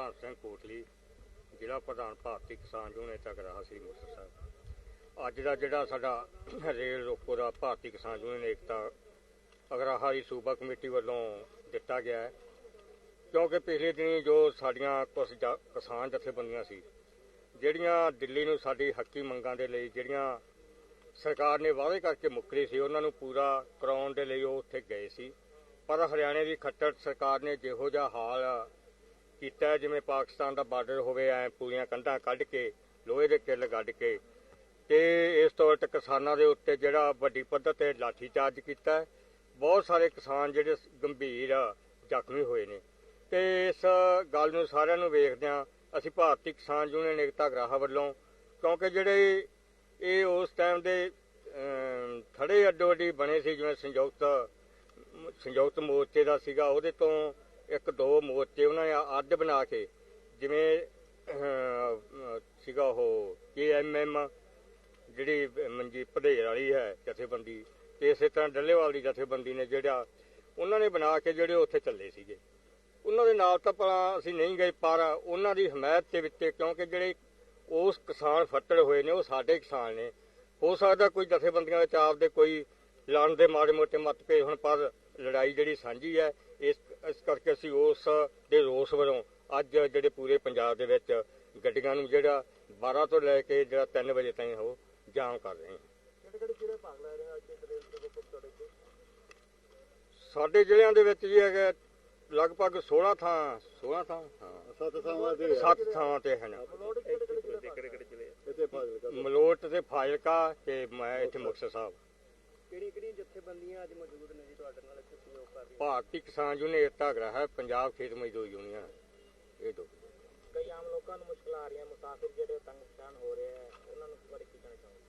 ਭਗਤ ਸਿੰਘ ਕੋਟਲੀ, ਜ਼ਿਲ੍ਹਾ ਪ੍ਰਧਾਨ ਭਾਰਤੀ ਕਿਸਾਨ ਯੂਨੀਅਨ ਤਗਰਾਹਾ ਸੀ ਮੁਕਤਸਰ ਸਾਹਿਬ। ਅੱਜ ਦਾ ਜਿਹੜਾ ਸਾਡਾ ਰੇਲ ਰੋਕੋ ਦਾ ਭਾਰਤੀ ਕਿਸਾਨ ਯੂਨੀਅਨ ਏਕਤਾ ਅਗਰਾਹਾ ਦੀ ਸੂਬਾ ਕਮੇਟੀ ਵੱਲੋਂ ਦਿੱਤਾ ਗਿਆ ਹੈ। ਕਿਉਂਕਿ ਪਿਛਲੇ ਦਿਨੀ ਜੋ ਸਾਡੀਆਂ ਕੁਝ ਜ- ਕਿਸਾਨ ਜਥੇਬੰਦੀਆਂ ਸੀ, ਜਿਹੜੀਆਂ ਦਿੱਲੀ ਨੂੰ ਸਾਡੀ ਹੱਕੀ ਮੰਗਾਂ ਦੇ ਲਈ, ਜਿਹੜੀਆਂ ਸਰਕਾਰ ਨੇ ਵਾਅਦੇ ਕਰਕੇ ਮੁੱਕਰੇ ਸੀ, ਉਹਨਾਂ ਨੂੰ ਪੂਰਾ ਕਰਾਉਣ ਦੇ ਲਈ ਉਹ ਉੱਥੇ ਗਏ ਸੀ। ਪਰ ਹਰਿਆਣੇ ਦੀ ਖੱਟੜ ਸਰਕਾਰ ਨੇ ਜਿਹੋ ਜਿਹਾ ਹਾਲ ਕੀਤਾ ਜਿਵੇਂ ਪਾਕਿਸਤਾਨ ਦਾ ਬਾਰਡਰ ਹੋਵੇ ਐ ਪੂਰੀਆਂ ਕੰਧਾਂ ਕੱਢ ਕੇ ਲੋਹੇ ਦੇ ਕਿੱਲ ਗੱਡ ਕੇ। ਤੇ ਇਸ ਤੌਰ 'ਤੇ ਕਿਸਾਨਾਂ ਦੇ ਉੱਤੇ ਜਿਹੜਾ ਵੱਡੀ ਪੱਧਰ ਤੇ ਲਾਠੀ ਚਾਰਜ ਕੀਤਾ ਬਹੁਤ ਸਾਰੇ ਕਿਸਾਨ ਜਿਹੜੇ ਗੰਭੀਰ ਜ਼ਖਮੀ ਹੋਏ ਨੇ। ਤੇ ਇਸ ਗੱਲ ਨੂੰ ਸਾਰਿਆਂ ਨੂੰ ਵੇਖਦਿਆਂ ਅਸੀਂ ਭਾਰਤੀ ਕਿਸਾਨ ਯੂਨੀਅਨ ਏਕਤਾ ਗਰਾਹਾ ਵੱਲੋਂ ਕਿਉਂਕਿ ਜਿਹੜੇ ਇਹ ਉਸ ਟਾਈਮ ਦੇ ਅਮ, ਥੜੇ ਅੱਡੋ ਅੱਡੀ ਬਣੇ ਸੀ ਜਿਵੇਂ ਸੰਯੁਕਤ ਸੰਯੁਕਤ ਮੋਰਚੇ ਦਾ ਸੀਗਾ ਉਹਦੇ ਤੋਂ ਇੱਕ ਦੋ ਮੋਰਚੇ ਉਹਨਾਂ ਨੇ ਅੱਡ ਬਣਾ ਕੇ, ਜਿਵੇਂ ਸੀਗਾ ਉਹ ਕੇਐਮਐਮ ਜਿਹੜੀ ਮਨਜੀਤ ਭਦੇਰ ਵਾਲੀ ਹੈ ਜਥੇਬੰਦੀ, ਤੇ ਇਸੇ ਤਰ੍ਹਾਂ ਡੱਲੇਵਾਲ ਦੀ ਜਥੇਬੰਦੀ ਨੇ ਜਿਹੜਾ, ਉਹਨਾਂ ਨੇ ਬਣਾ ਕੇ ਜਿਹੜੇ ਉੱਥੇ ਚੱਲੇ ਸੀਗੇ। ਉਹਨਾਂ ਦੇ ਨਾਲ ਤਾਂ ਭਲਾ ਅਸੀਂ ਨਹੀਂ ਗਏ, ਪਰ ਉਹਨਾਂ ਦੀ ਹਮਾਇਤ ਦੇ ਵਿੱਚ, ਕਿਉਂਕਿ ਜਿਹੜੇ ਉਸ ਕਿਸਾਨ ਫੱਟੜ ਹੋਏ ਨੇ, ਉਹ ਸਾਡੇ ਕਿਸਾਨ ਨੇ। ਹੋ ਸਕਦਾ ਕੋਈ ਜਥੇਬੰਦੀਆਂ ਵਿੱਚ ਆਪਦੇ ਕੋਈ ਲੜਨ ਦੇ ਮਾੜੇ ਮੋਟੇ ਮਤਭੇਦ ਹੁਣ, ਪਰ ਲੜਾਈ ਜਿਹੜੀ ਸਾਂਝੀ ਹੈ, ਇਸ ਇਸ ਕਰਕੇ ਅਸੀਂ ਉਸ ਦੇ ਰੋਸ ਵਜੋਂ ਅੱਜ ਜਿਹੜੇ ਪੂਰੇ ਪੰਜਾਬ ਦੇ ਵਿੱਚ ਗੱਡੀਆਂ ਨੂੰ ਜਿਹੜਾ 12 ਤੋਂ ਲੈ ਕੇ ਜਿਹੜਾ 3 ਵਜੇ ਤਾਈਂ ਉਹ ਜਾਮ ਕਰ ਰਹੇ ਹਾਂ। ਸਾਡੇ ਜ਼ਿਲ੍ਹਿਆਂ ਦੇ ਵਿੱਚ ਜੀ ਹੈਗਾ ਲਗਭਗ 16 ਥਾਂ 16 ਥਾਂ? ਹਾਂ। ਸੱਤ ਥਾਵਾਂ ਦੇ ਸੱਤ ਥਾਵਾਂ ਤੇ ਹਨ। ਮਲੋਟ ਤੇ ਫਾਜ਼ਿਲਕਾ ਤੇ ਮੈਂ ਇੱਥੇ ਮੁਕਤਸਰ ਸਾਹਿਬ। ਕਿਹੜੀਆਂ ਕਿਹੜੀਆਂ ਜਥੇਬੰਦੀਆਂ ਅੱਜ ਮੌਜੂਦ ਨੇ ਜੀ ਤੁਹਾਡੇ ਨਾਲ ਇੱਥੇ ਸਹਿਯੋਗ ਕਰ ਰਹੀਆਂ? ਭਾਰਤੀ ਕਿਸਾਨ ਯੂਨੀਅਨ ਏਕਤਾ ਗ੍ਰਹਿ ਹੈ ਪੰਜਾਬ ਖੇਤ ਮਜ਼ਦੂਰ ਯੂਨੀਅਨ। ਇਹ ਦੋ। ਕਈ ਆਮ ਲੋਕਾਂ ਨੂੰ ਮੁਸ਼ਕਲਾਂ ਆ ਰਹੀਆਂ ਮੁਸਾਫਿਰ ਜਿਹੜੇ ਤੰਗ ਪਛਾਣ ਹੋ ਰਹੇ ਆ ਉਹਨਾਂ ਨੂੰ ਬਾਰੇ ਕੀ ਕਹਿਣਾ ਚਾਹੋਗੇ?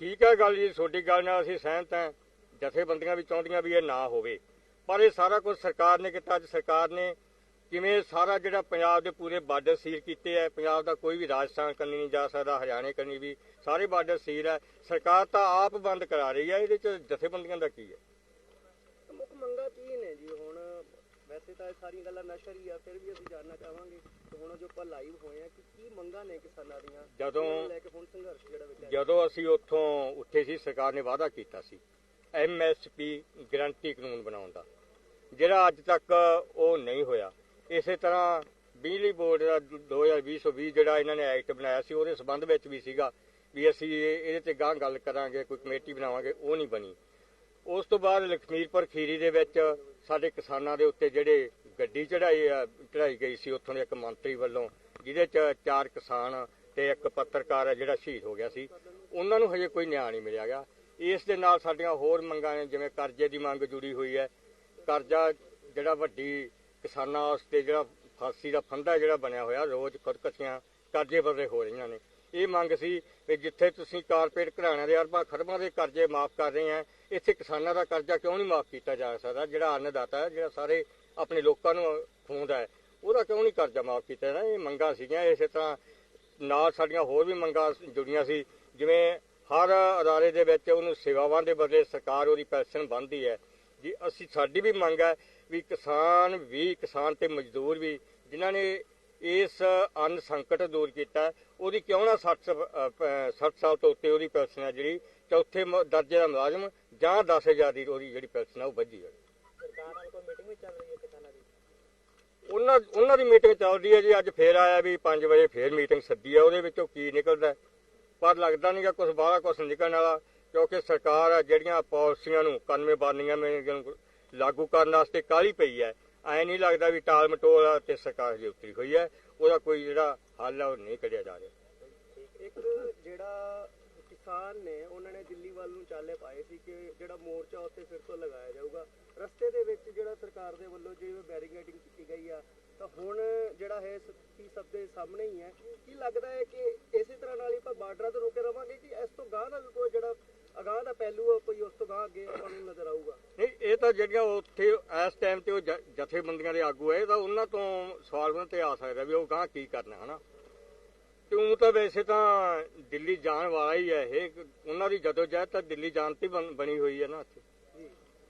ਠੀਕ ਹੈ ਗੱਲ ਜੀ ਤੁਹਾਡੀ ਗੱਲ ਨਾਲ ਅਸੀਂ ਸਹਿਮਤ ਹਾਂ ਜਥੇਬੰਦੀਆਂ ਵੀ ਚਾਹੁੰਦੀਆਂ ਵੀ ਇਹ ਨਾ ਹੋਵੇ। ਪਰ ਇਹ ਸਾਰਾ ਕੁਝ ਸਰਕਾਰ ਨੇ ਕੀਤਾ ਅੱਜ ਸਰਕਾਰ ਨੇ ਕਿਵੇਂ ਸਾਰਾ ਜਿਹੜਾ ਪੰਜਾਬ ਦੇ ਪੂਰੇ ਬਾਰਡਰ ਸੀਲ ਕੀਤੇ ਹੈ ਪੰਜਾਬ ਦਾ ਕੋਈ ਵੀ ਰਾਜਸਥਾਨ ਕੰਨੀ ਨਹੀਂ ਜਾ ਸਕਦਾ ਹਰਿਆਣੇ ਕੰਨੀ ਵੀ ਸਾਰੇ ਬਾਰਡਰ ਸੀਲ ਹੈ ਸਰਕਾਰ ਤਾਂ ਆਪ ਬੰਦ ਕਰਾ ਰਹੀ ਹੈ ਇਹਦੇ ਚ ਜਥੇਬੰਦੀਆਂ ਦਾ ਕੀ ਹੈ ਮੁੱਖ ਮੰਗਾਂ ਕੀ ਨੇ ਜੀ? ਹੁਣ ਵੈਸੇ ਤਾਂ ਇਹ ਸਾਰੀਆਂ ਗੱਲਾਂ ਨਸ਼ਰ ਹੀ ਆ ਫਿਰ ਵੀ ਅਸੀਂ ਜਾਣਨਾ ਚਾਹਾਂਗੇ ਹੁਣ ਜੋ ਆਪਾਂ ਲਾਈਵ ਹੋਏ ਆ ਕਿ ਕੀ ਮੰਗਾਂ ਨੇ ਕਿਸਾਨਾਂ ਦੀਆਂ? ਜਦੋਂ ਲੈ ਕੇ ਹੁਣ ਸੰਘਰਸ਼ ਜਿਹੜਾ ਵਿੱਚ ਜਦੋਂ ਅਸੀਂ ਉੱਥੋਂ ਉੱਠੇ ਸੀ ਸਰਕਾਰ ਨੇ ਵਾਅਦਾ ਕੀਤਾ ਸੀ ਐਮਐਸਪੀ ਗਰੰਟੀ ਕਾਨੂੰਨ ਬਣਾਉਣ ਦਾ। ਜਿਹੜਾ ਅੱਜ ਤੱਕ ਉਹ ਨਹੀਂ ਹੋਇਆ ਇਸੇ ਤਰ੍ਹਾਂ ਬਿਜਲੀ ਬੋਰਡ ਦਾ 2020 ਜਿਹੜਾ ਇਹਨਾਂ ਨੇ ਐਕਟ ਬਣਾਇਆ ਸੀ, ਉਹਦੇ ਸਬੰਧ ਵਿੱਚ ਵੀ ਸੀਗਾ ਵੀ ਅਸੀਂ ਇਹ- ਇਹਦੇ ਤੇ ਗਾਂ ਗੱਲ ਕਰਾਂਗੇ, ਕੋਈ ਕਮੇਟੀ ਬਣਾਵਾਂਗੇ, ਉਹ ਨਹੀਂ ਬਣੀ। ਉਸ ਤੋਂ ਬਾਅਦ ਲਖਮੀਰਪੁਰ ਖੀਰੀ ਦੇ ਵਿੱਚ ਸਾਡੇ ਕਿਸਾਨਾਂ ਦੇ ਉੱਤੇ ਜਿਹੜੇ ਗੱਡੀ ਚੜਾਈ ਚੜਾਈ ਗਈ ਸੀ, ਉੱਥੋਂ ਦੇ ਇੱਕ ਮੰਤਰੀ ਵੱਲੋਂ, ਜਿਹਦੇ ਚ ਚਾਰ ਕਿਸਾਨ ਤੇ ਇੱਕ ਪੱਤਰਕਾਰ ਹੈ ਜਿਹੜਾ ਸ਼ਹੀਦ ਹੋ ਗਿਆ ਸੀ। ਉਹਨਾਂ ਨੂੰ ਹਜੇ ਕੋਈ ਨਿਆਂ ਨਹੀਂ ਮਿਲਿਆ ਗਿਆ। ਇਸ ਦੇ ਨਾਲ ਸਾਡੀਆਂ ਹੋਰ ਮੰਗਾਂ ਨੇ, ਜਿਵੇਂ ਕਰਜ਼ੇ ਦੀ ਮੰਗ ਜੁੜੀ ਹੋਈ ਹੈ। ਕਰਜ਼ਾ ਜਿਹੜਾ ਵੱਡੀ ਕਿਸਾਨਾਂ ਵਾਸਤੇ ਜਿਹੜਾ ਫਾਂਸੀ ਦਾ ਫੰਦਾ ਜਿਹੜਾ ਬਣਿਆ ਹੋਇਆ, ਰੋਜ਼ ਖੁਦਕਸ਼ੀਆਂ ਕਰਜ਼ੇ ਬਦਲੇ ਹੋ ਰਹੀਆਂ ਨੇ। ਇਹ ਮੰਗ ਸੀ ਕਿ ਜਿੱਥੇ ਤੁਸੀਂ ਕਾਰਪੋਰੇਟ ਘਰਾਣਿਆਂ ਦੇ ਅਰਬਾਂ ਖਰਬਾਂ ਦੇ ਕਰਜ਼ੇ ਮਾਫ ਕਰ ਰਹੇ ਆ, ਇੱਥੇ ਕਿਸਾਨਾਂ ਦਾ ਕਰਜ਼ਾ ਕਿਉਂ ਨਹੀਂ ਮਾਫ ਕੀਤਾ ਜਾ ਸਕਦਾ? ਜਿਹੜਾ ਅੰਨਦਾਤਾ ਹੈ, ਜਿਹੜਾ ਸਾਰੇ ਆਪਣੇ ਲੋਕਾਂ ਨੂੰ ਖੂੰਦਾ ਹੈ, ਉਹਦਾ ਕਿਉਂ ਨਹੀਂ ਕਰਜ਼ਾ ਮਾਫ ਕੀਤਾ ਜਾਂਦਾ? ਇਹ ਮੰਗਾਂ ਸੀਗੀਆਂ, ਇਸੇ ਤਰ੍ਹਾਂ ਨਾਲ ਸਾਡੀਆਂ ਹੋਰ ਵੀ ਮੰਗਾਂ ਜੁੜੀਆਂ ਸੀ, ਜਿਵੇਂ ਹਰ ਅਦਾਰੇ ਦੇ ਵਿੱਚ ਉਹਨੂੰ ਸੇਵਾਵਾਂ ਦੇ ਬਦਲੇ ਸਰਕਾਰ ਉਹਦੀ ਪੈਨਸ਼ਨ ਬੰਦੀ ਹੈ। ਜੀ, ਅਸੀਂ, ਸਾਡੀ ਵੀ ਮੰਗ ਹੈ ਵੀ ਕਿਸਾਨ ਵੀ ਕਿਸਾਨ ਤੇ ਮਜ਼ਦੂਰ ਵੀ ਜਿਨ੍ਹਾਂ ਨੇ ਇਸ ਅੰਨ ਸੰਕਟ ਦੂਰ ਕੀਤਾ ਉਹਦੀ ਕਿਉਂ ਨਾ 60 ਅ, ਪ- 60 ਸਾਲ ਤੋਂ ਉੱਤੇ ਉਹਦੀ ਪੈਨਸ਼ਨ ਹੈ ਜਿਹੜੀ ਚੌਥੇ ਮ- ਦਰਜੇ ਦਾ ਮੁਲਾਜ਼ਮ ਜਾਂ 10000 ਦੀ ਉਹਦੀ ਜਿਹੜੀ ਪੈਨਸ਼ਨ ਹੈ ਉਹ ਵੱਜੀ ਹੈ ਸਰਕਾਰ ਨਾਲ ਕੋਈ ਮੀਟਿੰਗ ਵੀ ਚੱਲ ਰਹੀ ਹੈ ਕਿਸਾਨਾਂ ਦੀ ਉਹਨਾਂ ਉਹਨਾਂ ਦੀ ਮੀਟਿੰਗ ਚੱਲਦੀ ਹੈ ਜੀ ਅੱਜ ਫੇਰ ਆਇਆ ਵੀ 5 ਵਜੇ ਫੇਰ ਮੀਟਿੰਗ ਸੱਦੀ ਹੈ ਉਹਦੇ ਵਿੱਚੋਂ ਕੀ ਨਿਕਲਦਾ? ਪਰ ਲੱਗਦਾ ਨਹੀਂਗਾ ਕੁਝ ਬਾਹਲਾ ਕੁਝ ਨਿਕਲਣ ਵਾਲਾ ਕਿਉਂਕਿ ਸਰਕਾਰ ਜਿਹੜੀਆਂ ਪਾਲਿਸੀਆਂ ਨੂੰ 91 ਬਾਨੀਆਂ ਨੂੰ ਲਾਗੂ ਕਰਨ ਵਾਸਤੇ ਕਾਹਲੀ ਪਈ ਹੈ। ਐ ਨਹੀਂ ਲੱਗਦਾ ਵੀ ਟਾਲ ਮਟੋਲ ਤੇ ਸਰਕਾਰ ਜੇ ਉਤਰੀ ਹੋਈ ਹੈ। ਉਹਦਾ ਕੋਈ ਜਿਹੜਾ ਹੱਲ ਆ, ਉਹ ਨਹੀਂ ਕੱਢਿਆ ਜਾ ਰਿਹਾ। ਇੱਕ ਜਿਹੜਾ ਕਿਸਾਨ ਨੇ, ਉਹਨਾਂ ਨੇ ਦਿੱਲੀ ਵੱਲ ਨੂੰ ਚਾਲੇ ਪਾਏ ਸੀ ਕਿ ਜਿਹੜਾ ਮੋਰਚਾ ਉੱਥੇ ਫਿਰ ਤੋਂ ਲਗਾਇਆ ਜਾਊਗਾ। ਰਸਤੇ ਦੇ ਵਿੱਚ ਜਿਹੜਾ ਸਰਕਾਰ ਦੇ ਵੱਲੋਂ ਜਿਵੇਂ ਬੈਰੀਕੇਡਿੰਗ ਕੀਤੀ ਗਈ ਆ, ਤਾਂ ਹੁਣ ਜਿਹੜਾ ਹੈ ਕੀ ਸਭ ਦੇ ਸਾਹਮਣੇ ਹੀ ਹੈ। ਕੀ ਲੱਗਦਾ ਹੈ ਕਿ ਇਸੇ ਤਰ੍ਹਾਂ ਨਾਲ ਹੀ ਆਪਾਂ ਬਾਰਡਰਾਂ ਤੋਂ ਰੋਕੇ ਰਵਾਂਗੇ ਕਿ ਇਸ ਤੋਂ ਗਾਹ ਦਾ ਕੋਈ ਜਿਹੜਾ ਅਗਾਂਹ ਦਾ ਪਹਿਲੂ ਆ ਕੋਈ ਉਸ ਤੋਂ ਗਾਂਹ ਅੱਗੇ ਆਪਾਂ ਨੂੰ ਨਜ਼ਰ ਆਊਗਾ। ਨਹੀਂ ਇਹ ਤਾਂ ਜਿਹੜੀਆਂ ਉੱਥੇ ਇਸ ਟਾਈਮ ਤੇ ਉਹ ਜਥੇਬੰਦੀਆਂ ਦੇ ਆਗੂ ਹੈ ਤਾਂ ਉਹਨਾਂ ਤੋਂ ਸਵਾਲ ਤੇ ਆ ਸਕਦਾ ਵੀ ਉਹ ਗਾਂ ਕੀ ਕਰਨਾ ਹਨਾ? ਤੂੰ ਤਾਂ ਵੈਸੇ ਤਾਂ ਦਿੱਲੀ ਜਾਣ ਵਾਲਾ ਹੀ ਹੈ ਇਹ ਉਹਨਾਂ ਦੀ ਜਦੋਂ ਜਹਿਦ ਤਾਂ ਦਿੱਲੀ ਜਾਣ ਤੇ ਬਣ- ਹੋਈ ਹੈ ਨਾ ਇੱਥੇ।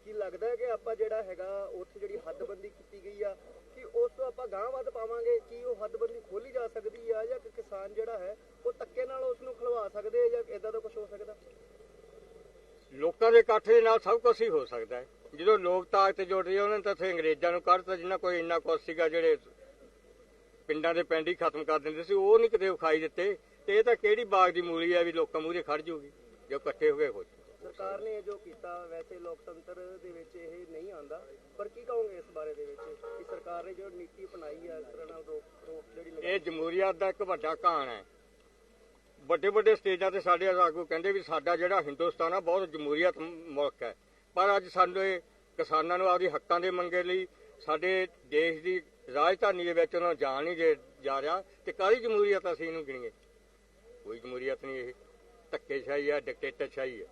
ਕੀ ਲੱਗਦਾ ਹੈ ਕਿ ਆਪਾਂ ਜਿਹੜਾ ਹੈਗਾ ਉੱਥੇ ਜਿਹੜੀ ਹੱਦਬੰਦੀ ਕੀਤੀ ਗਈ ਆ ਕਿ ਉਸ ਤੋਂ ਆਪਾਂ ਗਾਂਹ ਵੱਧ ਪਾਵਾਂਗੇ? ਕੀ ਉਹ ਹੱਦਬੰਦੀ ਖੋਲੀ ਜਾ ਸਕਦੀ ਆ ਜਾਂ ਕਿ ਕਿਸਾਨ ਜਿਹੜਾ ਹੈ ਉਹ ਧੱਕੇ ਨਾਲ ਉਸ ਨੂੰ ਖਲਵਾ ਸਕਦੇ ਆ ਜਾਂ ਇਦਾਂ ਦਾ ਕੁਝ ਹੋ ਸਕਦਾ ਲੋਕਾਂ ਦੇ ਇਕੱਠ ਦੇ ਨਾਲ ਸਭ ਕੁਝ ਹੀ ਹੋ ਸਕਦਾ ਹੈ। ਜਦੋਂ ਲੋਕ ਤਾਕਤ ਤੇ ਜੁੜ ਰਹੀ ਉਹਨਾਂ ਨੇ ਤਾਂ ਇੱਥੇ ਅੰਗਰੇਜ਼ਾਂ ਨੂੰ ਕੱਢਤਾ ਜਿੰਨਾ ਕੋਈ ਇੰਨਾ ਕੁਛ ਸੀਗਾ ਜਿਹੜੇ ਪਿੰਡਾਂ ਦੇ ਪਿੰਡ ਹੀ ਖਤਮ ਕਰ ਦਿੰਦੇ ਸੀ ਉਹ ਨਹੀਂ ਕਿਤੇ ਵਿਖਾਈ ਦਿੱਤੇ। ਤੇ ਇਹ ਤਾਂ ਕਿਹੜੀ ਬਾਗ ਦੀ ਮੂਲੀ ਹੈ ਵੀ ਲੋਕਾਂ ਮੂਹਰੇ ਖੜ ਜੂਗੀ ਜੋ ਇਕੱਠੇ ਹੋ ਗਏ ਹੋ ਸਰਕਾਰ ਨੇ ਇਹ ਜੋ ਕੀਤਾ ਵੈਸੇ ਲੋਕਤੰਤਰ ਦੇ ਵਿੱਚ ਇਹ ਨਹੀਂ ਆਂਦਾ ਪਰ ਕੀ ਕਹੋਗੇ ਇਸ ਬਾਰੇ ਦੇ ਵਿੱਚ ਕਿ ਸਰਕਾਰ ਨੇ ਜੋ ਨੀਤੀ ਅਪਣਾਈ ਹੈ ਇਸ ਤਰ੍ਹਾਂ ਨਾਲ ਰੋਕ ਰੋਕ ਜਿਹੜੀ ਇਹ ਜਮਹੂਰੀਅਤ ਦਾ ਇੱਕ ਵੱਡਾ ਕਹਾਣ ਹੈ। ਵੱਡੇ ਵੱਡੇ ਸਟੇਜਾਂ ਤੇ ਸਾਡੇ ਆਗੂ ਕਹਿੰਦੇ ਵੀ ਸਾਡਾ ਜਿਹੜਾ ਹਿੰਦੁਸਤਾਨ ਆ, ਬਹੁਤ ਜਮਹੂਰੀਅਤ ਮੁਲਕ ਹੈ। ਪਰ ਅੱਜ ਸਾਡੇ ਕਿਸਾਨਾਂ ਨੂੰ ਆਪਦੀ ਹੱਕਾਂ ਦੇ ਮੰਗੇ ਲਈ, ਸਾਡੇ ਦੇਸ਼ ਦੀ ਰਾਜਧਾਨੀ ਦੇ ਵਿੱਚ ਉਹਨਾਂ ਨੂੰ ਜਾਣ ਨਹੀਂ ਦੇ, ਜਾ ਰਿਹਾ ਤੇ ਕਾਹਦੀ ਜਮਹੂਰੀਅਤ ਅਸੀਂ ਇਹਨੂੰ ਗਿਣੀਏ? ਕੋਈ ਜਮਹੂਰੀਅਤ ਨਹੀਂ ਇਹ। ਧੱਕੇਸ਼ਾਹੀ ਹੈ ਡਿਕਟੇਟਰਸ਼ਾਹੀ ਹੈ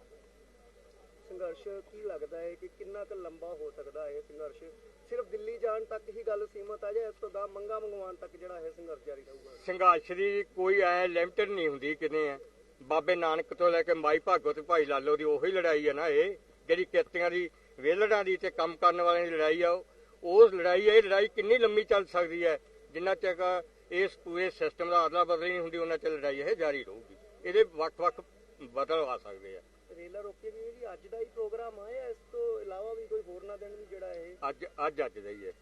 ਸੰਘਰਸ਼ ਕੀ ਲੱਗਦਾ ਹੈ ਕਿ ਕਿੰਨਾ ਕੁ ਲੰਬਾ ਹੋ ਸਕਦਾ ਹੈ ਇਹ ਸੰਘਰਸ਼? ਸਿਰਫ ਦਿੱਲੀ ਜਾਣ ਤੱਕ ਹੀ ਗੱਲ ਸੀਮਤ ਆ ਜਾਂ ਇਸ ਤੋਂ ਦਾ ਮੰਗਾ ਮੰਗਵਾਉਣ ਤੱਕ ਜਿਹੜਾ ਇਹ ਸੰਘਰਸ਼ ਜਾਰੀ ਰਹੂਗਾ? ਸੰਘਰਸ਼ ਦੀ ਕੋਈ ਐ ਲਿਮਟਡ ਨਹੀਂ ਹੁੰਦੀ ਕਿਤੇ। ਐ ਬਾਬੇ ਨਾਨਕ ਤੋਂ ਲੈ ਕੇ ਮਾਈ ਭਾਗੋ ਤੇ ਭਾਈ ਲਾਲੋ ਦੀ ਉਹੀ ਲੜਾਈ ਹੈ ਨਾ ਇਹ। ਜਿਹੜੀ ਕਿਰਤੀਆਂ ਦੀ, ਵੇਲੜਾਂ ਦੀ ਤੇ ਕੰਮ ਕਰਨ ਵਾਲਿਆਂ ਦੀ ਲੜਾਈ ਆ, ਉਸ ਲੜਾਈ, ਇਹ ਲੜਾਈ ਕਿੰਨੀ ਲੰਮੀ ਚੱਲ ਸਕਦੀ ਹੈ? ਜਿੰਨਾ ਚਿਰ ਇਸ ਪੂਰੇ ਸਿਸਟਮ ਦਾ ਅਦਲਾ ਬਦਲੀ ਨਹੀਂ ਹੁੰਦੀ, ਉਹਨਾਂ ਚਿਰ ਲੜਾਈ ਇਹ ਜਾਰੀ ਰਹੂਗੀ। ਇਹਦੇ ਵੱਖ-ਵੱਖ ਬਦਲ ਆ ਸਕਦੇ ਆ। ਰੇਲਾ ਰੋਕੇ ਵੀ ਜੀ। ਅੱਜ ਦਾ ਹੀ ਪ੍ਰੋਗਰਾਮ ਆ ਜਾਂ ਇਸ ਤੋਂ ਇਲਾਵਾ ਵੀ ਕੋਈ ਹੋਰ ਨਾ ਦਿਨ ਵੀ ਜਿਹੜਾ ਇਹ। ਅੱਜ ਅੱਜ ਅੱਜ ਦਾ ਹੀ ਹੈ।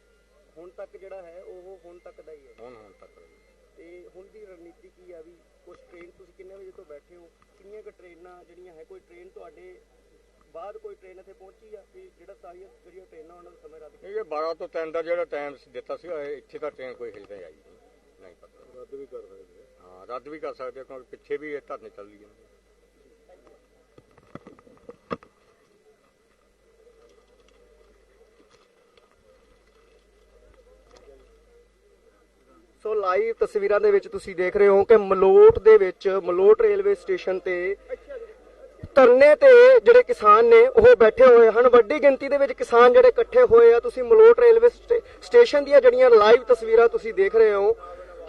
ਹੁਣ ਤੱਕ ਜਿਹੜਾ ਹੈ ਉਹ ਹੁਣ ਤੱਕ ਦਾ ਹੀ ਹੈ। ਹੁਣ ਹੁਣ ਤੱਕ ਤੇ ਹੁਣ ਦੀ ਰਣਨੀਤੀ ਕੀ ਆ ਵੀ ਕੁਝ ਟ੍ਰੇਨ ਤੁਸੀਂ ਕਿੰਨੇ ਵਜੇ ਤੋਂ ਬੈਠੇ ਹੋ? ਕਿੰਨੀਆਂ ਕੁ ਟ੍ਰੇਨਾਂ ਜਿਹੜੀਆਂ ਹੈ ਕੋਈ ਟ੍ਰੇਨ ਤੁਹਾਡੇ ਬਾਅਦ ਕੋਈ ਟ੍ਰੇਨ ਇੱਥੇ ਪਹੁੰਚੀ ਆ? ਕਿ ਜਿਹੜਾ ਸਾਰੀਆਂ ਜਿਹੜੀਆਂ ਟ੍ਰੇਨਾਂ ਉਹਨਾਂ ਦਾ ਸਮੇਂ ਰੱਦ ਇਹ 12 ਤੋਂ 3 ਦਾ ਜਿਹੜਾ ਟਾਈਮ ਦਿੱਤਾ ਸੀ ਇਹ ਇੱਥੇ ਤਾਂ ਟ੍ਰੇਨ ਕੋਈ ਹਿਲਦਾ ਆਈ ਨਹੀਂ। ਨਹੀਂ ਪਤਾ। ਰੱਦ ਵੀ ਕਰ ਸਕਦੇ ਹਾਂ ਰੱਦ ਵੀ ਕਰ ਸਕਦੇ ਆ ਕਿਉਂਕਿ ਪਿੱਛੇ ਵੀ ਇਹ ਧਰਨੇ ਚੱਲੀ ਜਾਂਦੇ ਸੋ ਲਾਈਵ ਤਸਵੀਰਾਂ ਦੇ ਵਿੱਚ ਤੁਸੀਂ ਦੇਖ ਰਹੇ ਹੋ ਕਿ ਮਲੋਟ ਦੇ ਵਿੱਚ, ਮਲੋਟ ਰੇਲਵੇ ਸਟੇਸ਼ਨ ਤੇ ਧਰਨੇ ਤੇ ਜਿਹੜੇ ਕਿਸਾਨ ਨੇ, ਉਹ ਬੈਠੇ ਹੋਏ ਹਨ। ਵੱਡੀ ਗਿਣਤੀ ਦੇ ਵਿੱਚ ਕਿਸਾਨ ਜਿਹੜੇ ਇਕੱਠੇ ਹੋਏ ਆ। ਤੁਸੀਂ ਮਲੋਟ ਰੇਲਵੇ ਸਟੇਸ਼ਨ ਦੀਆਂ ਜਿਹੜੀਆਂ ਲਾਈਵ ਤਸਵੀਰਾਂ ਤੁਸੀਂ ਦੇਖ ਰਹੇ ਹੋ,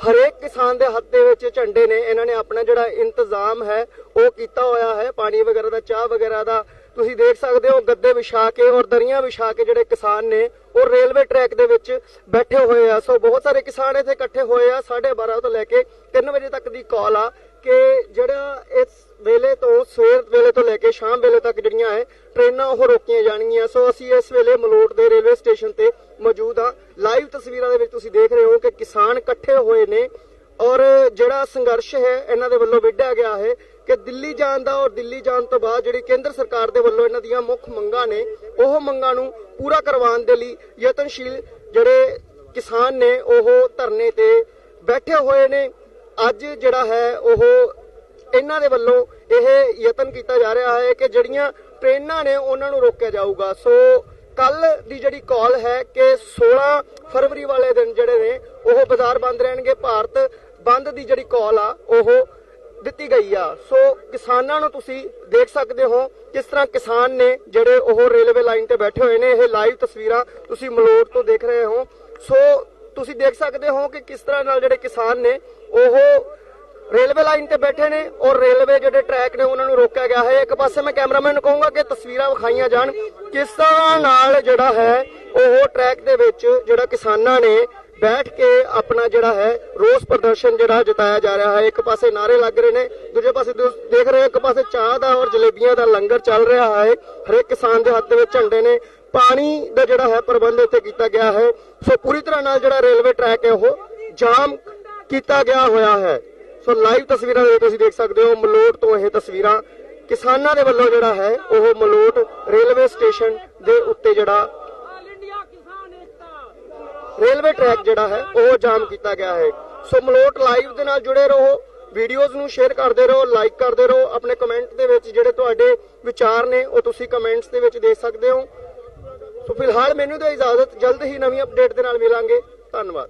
ਹਰੇਕ ਕਿਸਾਨ ਦੇ ਹੱਥ ਦੇ ਵਿੱਚ ਝੰਡੇ ਨੇ। ਇਹਨਾਂ ਨੇ ਆਪਣਾ ਜਿਹੜਾ ਇੰਤਜ਼ਾਮ ਹੈ, ਉਹ ਕੀਤਾ ਹੋਇਆ ਹੈ। ਪਾਣੀ ਵਗੈਰਾ ਦਾ, ਚਾਹ ਵਗੈਰਾ ਦਾ ਤੁਸੀਂ ਦੇਖ ਸਕਦੇ ਹੋ ਗੱਦੇ ਵਿਛਾ ਕੇ ਔਰ ਦਰੀਆਂ ਵਿਛਾ ਕੇ ਜਿਹੜੇ ਕਿਸਾਨ ਨੇ ਉਹ ਰੇਲਵੇ ਟਰੈਕ ਦੇ ਵਿੱਚ ਬੈਠੇ ਹੋਏ ਆ। ਸੋ ਬਹੁਤ ਸਾਰੇ ਕਿਸਾਨ ਇੱਥੇ ਇਕੱਠੇ ਹੋਏ ਆ। 12:30 ਤੋਂ ਲੈ ਕੇ 3 ਵਜੇ ਤੱਕ ਦੀ ਕਾਲ ਆ ਕਿ ਜਿਹੜਾ ਇਸ ਵੇਲੇ ਤੋਂ ਸਵੇਰ ਵੇਲੇ ਤੋਂ ਲੈ ਕੇ ਸ਼ਾਮ ਵੇਲੇ ਤੱਕ ਜਿਹੜੀਆਂ ਹੈ ਟ੍ਰੇਨਾਂ ਉਹ ਰੋਕੀਆਂ ਜਾਣਗੀਆਂ। ਸੋ ਅਸੀਂ ਇਸ ਵੇਲੇ ਮਲੋਟ ਦੇ ਰੇਲਵੇ ਸਟੇਸ਼ਨ ਤੇ ਮੌਜੂਦ ਹਾਂ ਲਾਈਵ ਤਸਵੀਰਾਂ ਦੇ ਵਿੱਚ ਤੁਸੀਂ ਦੇਖ ਰਹੇ ਹੋ ਕਿ ਕਿਸਾਨ ਇਕੱਠੇ ਹੋਏ ਨੇ ਔਰ ਜਿਹੜਾ ਸੰਘਰਸ਼ ਹੈ, ਇਹਨਾਂ ਦੇ ਵੱਲੋਂ ਵਿੱਢਿਆ ਗਿਆ ਹੈ ਕਿ ਦਿੱਲੀ ਜਾਣ ਦਾ ਔਰ ਦਿੱਲੀ ਜਾਣ ਤੋਂ ਬਾਅਦ ਜਿਹੜੀ ਕੇਂਦਰ ਸਰਕਾਰ ਦੇ ਵੱਲੋਂ ਇਹਨਾਂ ਦੀਆਂ ਮੁੱਖ ਮੰਗਾਂ ਨੇ, ਉਹ ਮੰਗਾਂ ਨੂੰ ਪੂਰਾ ਕਰਵਾਉਣ ਦੇ ਲਈ ਯਤਨਸ਼ੀਲ ਜਿਹੜੇ ਕਿਸਾਨ ਨੇ, ਉਹ ਧਰਨੇ ਤੇ ਬੈਠੇ ਹੋਏ ਨੇ। ਅੱਜ ਜਿਹੜਾ ਹੈ, ਉਹ ਇਹਨਾਂ ਦੇ ਵੱਲੋਂ ਇਹ ਯਤਨ ਕੀਤਾ ਜਾ ਰਿਹਾ ਹੈ ਕਿ ਜਿਹੜੀਆਂ ਟ੍ਰੇਨਾਂ ਨੇ, ਉਹਨਾਂ ਨੂੰ ਰੋਕਿਆ ਜਾਊਗਾ। ਸੋ ਕੱਲ ਦੀ ਜਿਹੜੀ ਕਾਲ ਹੈ ਕਿ 16 ਫਰਵਰੀ ਵਾਲੇ ਦਿਨ ਜਿਹੜੇ ਨੇ, ਉਹ ਬਾਜ਼ਾਰ ਬੰਦ ਰਹਿਣਗੇ। ਭਾਰਤ ਬੰਦ ਦੀ ਜਿਹੜੀ ਕਾਲ ਆ, ਉਹ ਦਿੱਤੀ ਗਈ ਆ। ਸੋ ਕਿਸਾਨਾਂ ਨੂੰ ਤੁਸੀਂ ਦੇਖ ਸਕਦੇ ਹੋ ਕਿਸ ਤਰ੍ਹਾਂ ਕਿਸਾਨ ਨੇ ਜਿਹੜੇ ਉਹ ਰੇਲਵੇ ਲਾਈਨ ਤੇ ਬੈਠੇ ਹੋਏ ਨੇ, ਇਹ ਲਾਈਵ ਤਸਵੀਰਾਂ ਤੁਸੀਂ ਮਲੋਟ ਤੋਂ ਦੇਖ ਰਹੇ ਹੋ। ਸੋ ਤੁਸੀਂ ਦੇਖ ਸਕਦੇ ਹੋ ਕਿ ਕਿਸ ਤਰ੍ਹਾਂ ਨਾਲ ਜਿਹੜੇ ਕਿਸਾਨ ਨੇ, ਉਹ ਰੇਲਵੇ ਲਾਈਨ ਤੇ ਬੈਠੇ ਨੇ ਔਰ ਰੇਲਵੇ ਜਿਹੜੇ ਟਰੈਕ ਨੇ ਉਹਨਾਂ ਨੂੰ ਰੋਕਿਆ ਗਿਆ ਹੈ। ਇੱਕ ਪਾਸੇ ਮੈਂ ਕੈਮਰਾਮੈਨ ਨੂੰ ਕਹੂੰਗਾ ਕਿ ਤਸਵੀਰਾਂ ਵਿਖਾਈਆਂ ਜਾਣ। ਕਿਸ ਤਰ੍ਹਾਂ ਨਾਲ ਜਿਹੜਾ ਹੈ ਉਹ ਟਰੈਕ ਦੇ ਵਿੱਚ ਜਿਹੜਾ ਕਿਸਾਨਾਂ ਨੇ ਬੈਠ ਕੇ ਆਪਣਾ ਜਿਹੜਾ ਹੈ ਰੋਸ ਪ੍ਰਦਰਸ਼ਨ ਜਿਹੜਾ ਜਤਾਇਆ ਜਾ ਰਿਹਾ ਹੈ। ਇੱਕ ਪਾਸੇ ਨਾਰੇ ਲੱਗ ਰਹੇ ਨੇ, ਦੂਜੇ ਪਾਸੇ ਦੇਖ ਰਹੇ ਹੋ, ਇੱਕ ਪਾਸੇ ਚਾਹ ਦਾ ਔਰ ਜਲੇਬੀਆਂ ਦਾ ਲੰਗਰ ਚੱਲ ਰਿਹਾ ਹੈ। ਹਰੇਕ ਕਿਸਾਨ ਦੇ ਹੱਥ ਦੇ ਵਿੱਚ ਝੰਡੇ ਨੇ। ਪਾਣੀ ਦਾ ਜਿਹੜਾ ਹੈ ਪ੍ਰਬੰਧ ਇੱਥੇ ਕੀਤਾ ਗਿਆ ਹੈ। ਸੋ ਪੂਰੀ ਤਰ੍ਹਾਂ ਨਾਲ ਜਿਹੜਾ ਰੇਲਵੇ ਟਰੈਕ ਹੈ, ਉਹ ਜਾਮ ਕੀਤਾ ਗਿਆ ਹੋਇਆ ਹੈ। ਸੋ ਲਾਈਵ ਤਸਵੀਰਾਂ ਦੇ ਤੁਸੀਂ ਦੇਖ ਸਕਦੇ ਹੋ, ਮਲੋਟ ਤੋਂ ਇਹ ਤਸਵੀਰਾਂ ਕਿਸਾਨਾਂ ਦੇ ਵੱਲੋਂ ਜਿਹੜਾ ਹੈ, ਉਹ ਮਲੋਟ ਰੇਲਵੇ ਸਟੇਸ਼ਨ ਦੇ ਉੱਤੇ ਜਿਹੜਾ ਆਲ ਇੰਡੀਆ ਕਿਸਾਨ ਏਕਤਾ ਰੇਲਵੇ ਟਰੈਕ ਜਿਹੜਾ ਹੈ, ਉਹ ਜਾਮ ਕੀਤਾ ਗਿਆ ਹੈ। ਸੋ ਮਲੋਟ ਲਾਈਵ ਦੇ ਨਾਲ ਜੁੜੇ ਰਹੋ ਵੀਡੀਓਜ਼ ਨੂੰ ਸ਼ੇਅਰ ਕਰਦੇ ਰਹੋ ਲਾਈਕ ਕਰਦੇ ਰਹੋ, ਆਪਣੇ ਕਮੈਂਟ ਦੇ ਵਿੱਚ ਜਿਹੜੇ ਤੁਹਾਡੇ ਵਿਚਾਰ ਨੇ, ਉਹ ਤੁਸੀਂ ਕਮੈਂਟਸ ਦੇ ਵਿੱਚ ਦੇ ਸਕਦੇ ਹੋ। ਸੋ ਫਿਲਹਾਲ ਮੈਨੂੰ ਤਾਂ ਇਜਾਜ਼ਤ, ਜਲਦ ਹੀ ਨਵੀਂ ਅਪਡੇਟ ਦੇ ਨਾਲ ਮਿਲਾਂਗੇ। ਧੰਨਵਾਦ।